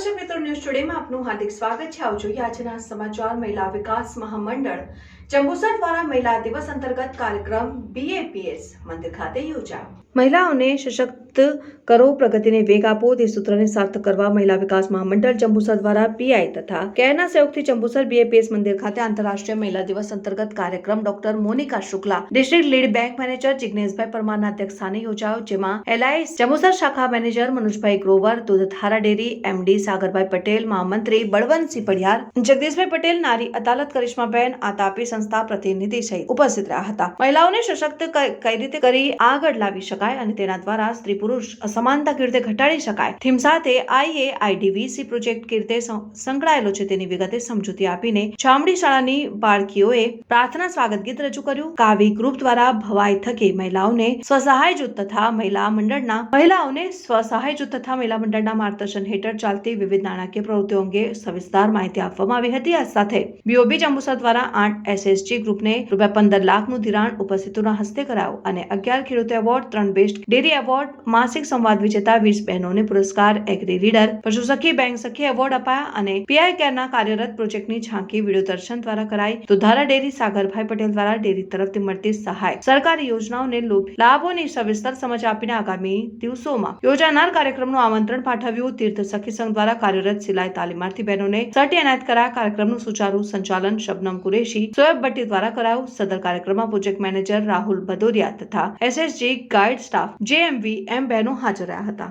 દર્શક મિત્રો, ન્યૂઝ ટુડેમાં આપનું હાર્દિક સ્વાગત છે. આવજો આજના સમાચાર. મહિલા વિકાસ મહામંડળ જંબુસર દ્વારા મહિલા દિવસ અંતર્ગત કાર્યક્રમ બીએપીએસ મંદિર ખાતે યોજાયો. મહિલાઓને સશક્ત કરો, પ્રગતિને વેગ આપો તે સૂત્રને સાર્થક કરવા મહિલા વિકાસ મહામંડળ જંબુસર દ્વારા પીઆઈ તથા કેરના સહયોગથી જંબુસર બીએપીએસ મંદિર ખાતે આંતરરાષ્ટ્રીય મહિલા દિવસ અંતર્ગત કાર્યક્રમ doctor Monika Shukla, district lead bank manager Jigneshbhai પરમારના અધ્યક્ષસ્થાને યોજાયો, જેમાં એલઆઈએસ જંબુસર શાખા manager Manojbhai Grover Dudhdhara dairy MD Sagarbhai Patel મહામંત્રી બળવંતસિંહ પડિયાર જગદીશભાઈ પટેલ, નારી અદાલત કરિશ્માબેન આ તાપી સંસ્થા પ્રતિનિધિ સહિત ઉપસ્થિત રહ્યા હતા. મહિલાઓને સશક્ત કઈ રીતે કરી આગળ લાવી શકાય અને તેના દ્વારા સ્ત્રી પુરુષ અસમાનતા કીર્તે ઘટાડી શકાય? થીમ સાથે આઈએ આઈડીવીસી પ્રોજેક્ટ કીર્તે સંકળાયેલો છે તેની વિગતે સમજૂતી આપીને ચામડી શાળાની બાળકીઓએ પ્રાર્થના સ્વાગત ગીત રજૂ કર્યું. કાવી ગ્રુપ દ્વારા ભવાઈ થકી મહિલાઓને સ્વસહાય જૂથ તથા મહિલા મંડળના, મહિલાઓને સ્વસહાય જૂથ તથા મહિલા મંડળના માર્ગદર્શન હેઠળ ચાલતી વિવિધ નાણાકીય પ્રવૃત્તિઓ અંગે સવિસ્તાર માહિતી આપવામાં આવી હતી. આ સાથે બીઓબી જંબુસર દ્વારા આઠ એસએસજી ગ્રુપને રૂપિયા પંદર લાખનું ધિરાણ ઉપસ્થિતોના હસ્તે કરાયું અને અગિયાર ખેડૂત એવોર્ડ, ત્રણ બેસ્ટ ડેરી એવોર્ડ, માસિક સંવાદ વિજેતા વીસ બહેનોને પુરસ્કાર એગ્રી રીડર પશુ સખી, બેંક સખી એવોર્ડ અપાયા અને પીઆઈ કેરના કાર્યરત પ્રોજેક્ટની ઝાંકી વીડિયો દર્શન દ્વારા કરાઈ. તો ધારા ડેરી સાગરભાઈ પટેલ દ્વારા ડેરી તરફથી મળતી સહાય. સરકારી યોજનાઓને લોભ લાભોની સવિસ્તર સમજ આપીને આગામી દિવસોમાં યોજાનાર કાર્યક્રમનું આમંત્રણ પાઠવ્યું. તીર્થ સખી સંઘ દ્વારા કાર્યરત સિલાઈ તાલીમાર્થી બહેનોને સર્ટી એનાયત કરાયા કાર્યક્રમનું સુચારુ સંચાલન શબનમ કુરેશી સોયબ ભટ્ટી દ્વારા કરાયું સદર કાર્યક્રમમાં પ્રોજેક્ટ મેનેજર રાહુલ ભદોરિયા તથા S S G guide staff J M V M બહેનો હાજર રહ્યા હતા.